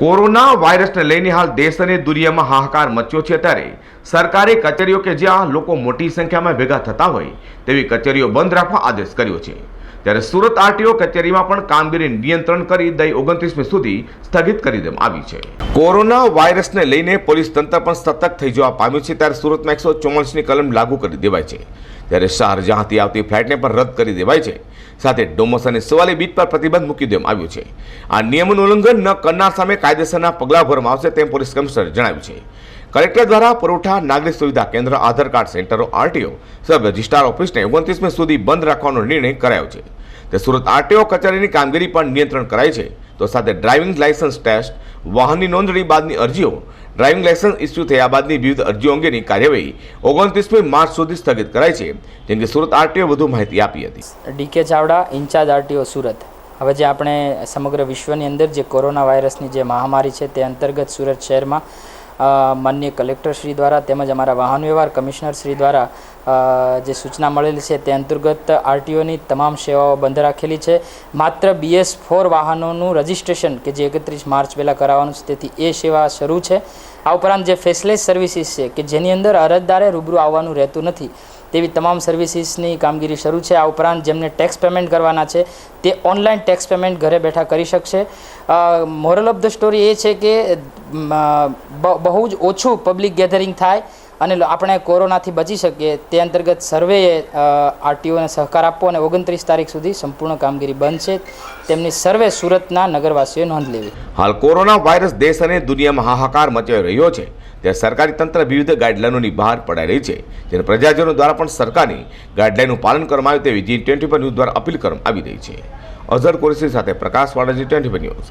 Corona વાયરસને લઈને હાલ દેશ અને દુનિયામાં હાહાકાર મચ્યો છે ત્યારે સરકારે કચેરીઓ કે જ્યાં લોકો મોટી સંખ્યામાં ભેગા થતા હોય તેવી કચેરીઓ બંધ રાખવા આદેશ કર્યો છે. ત્યારે સુરત આરટીઓ કચેરીમાં પણ કામગીરી નિયંત્રણ કરી દઈ ઓગણત્રીસમી સુધી સ્થગિત કરી દેવામાં આવી છે. કોરોના વાયરસને લઈને પોલીસ તંત્ર પણ સતર્ક થઈ જવા પામ્યું છે, ત્યારે સુરતમાં એકસો ચોમાલીસની કલમ લાગુ કરી દેવાય છે. ત્યારે શારજહાંથી આવતી ફ્લાઇટને પણ રદ કરી દેવાય છે. સાથે ડોમસ અને સવાલી બીચ પર પ્રતિબંધ મૂકી દેવામાં આવ્યો છે. આ નિયમનું ઉલ્લંઘન ન કરનાર સામે કાયદેસરના પગલાં ભરવામાં આવશે તેમ પોલીસ કમિશનરે જણાવ્યું છે. કલેક્ટર દ્વારા પુરવઠા, નાગરિક સુવિધા કેન્દ્ર, આધાર કાર્ડ સેન્ટરો, આરટીઓ, સબ રજિસ્ટ્રાર ઓફિસને ઓગણત્રીસમી સુધી બંધ રાખવાનો નિર્ણય કરાયો છે. તે સુરત આરટીઓ કચેરીની કામગીરી પર નિયંત્રણ કરાય છે. તો સાથે ડ્રાઇવિંગ લાયસન્સ ટેસ્ટ, વાહનની નોંધણી બાદની અરજીઓ, ડ્રાઇવિંગ લાયસન્સ ઇસ્યુ થયા બાદની વિવિધ અરજીઓ અંગેની કાર્યવાહી ઓગણત્રીસમી માર્ચ સુધી સ્થગિત કરાઈ છે. જેમ કે સુરત આરટીઓ વધુ માહિતી આપી હતી. D K Chavda, incharge RTO Surat. હવે જે આપણે સમગ્ર વિશ્વની અંદર જે કોરોના વાયરસની જે મહામારી છે તે અંતર્ગત સુરત શહેરમાં અ, કલેક્ટરશ્રી કલેક્ટર શ્રી દ્વારા તેમજ અમારા વાહન વ્યવહાર કમિશનર શ્રી દ્વારા જે સૂચના મળેલી છે તે અંતર્ગત આરટીઓની તમામ સેવાઓ બંધ રાખેલી છે. માત્ર બીએસ ફોર વાહનોનું રજિસ્ટ્રેશન કે જે એકત્રીસ માર્ચ પહેલાં કરાવવાનું છે તેથી એ સેવા શરૂ છે. આ ઉપરાંત જે ફેસલેસ સર્વિસીસ છે કે જેની અંદર અરજદારે રૂબરૂ આવવાનું રહેતું નથી તેવી તમામ સર્વિસીસની કામગીરી શરૂ છે. આ ઉપરાંત જેમને ટેક્સ પેમેન્ટ કરવાના છે તે ઓનલાઈન ટેક્સ પેમેન્ટ ઘરે બેઠા કરી શકશે. મોરલ ઓફ ધ સ્ટોરી એ છે કે બહુ જ ઓછું પબ્લિક ગેધરિંગ થાય અને આપણે કોરોનાથી બચી શકીએ. તે અંતર્ગત સર્વેએ આરટીઓને સહકાર આપવો અને ઓગણત્રીસ તારીખ સુધી સંપૂર્ણ કામગીરી બંધ છે. તેમની સર્વે સુરતના નગરવાસીઓએ નોંધ લેવી. હાલ કોરોના વાયરસ દેશ અને દુનિયામાં હાહાકાર મચાવી રહ્યો છે. ત્યારે સરકારી તંત્ર વિવિધ ગાઈડલાઇનોની બહાર પડાઈ રહી છે. જેને પ્રજાજનો દ્વારા પણ સરકારની ગાઈડલાઇનનું પાલન કરવામાં આવે તેવી જી ટ્વેન્ટી ન્યૂઝ દ્વારા અપીલ કરવામાં આવી રહી છે. અઝર કુરેશી સાથે પ્રકાશ વાડાજી ટ્વેન્ટી ન્યૂઝ.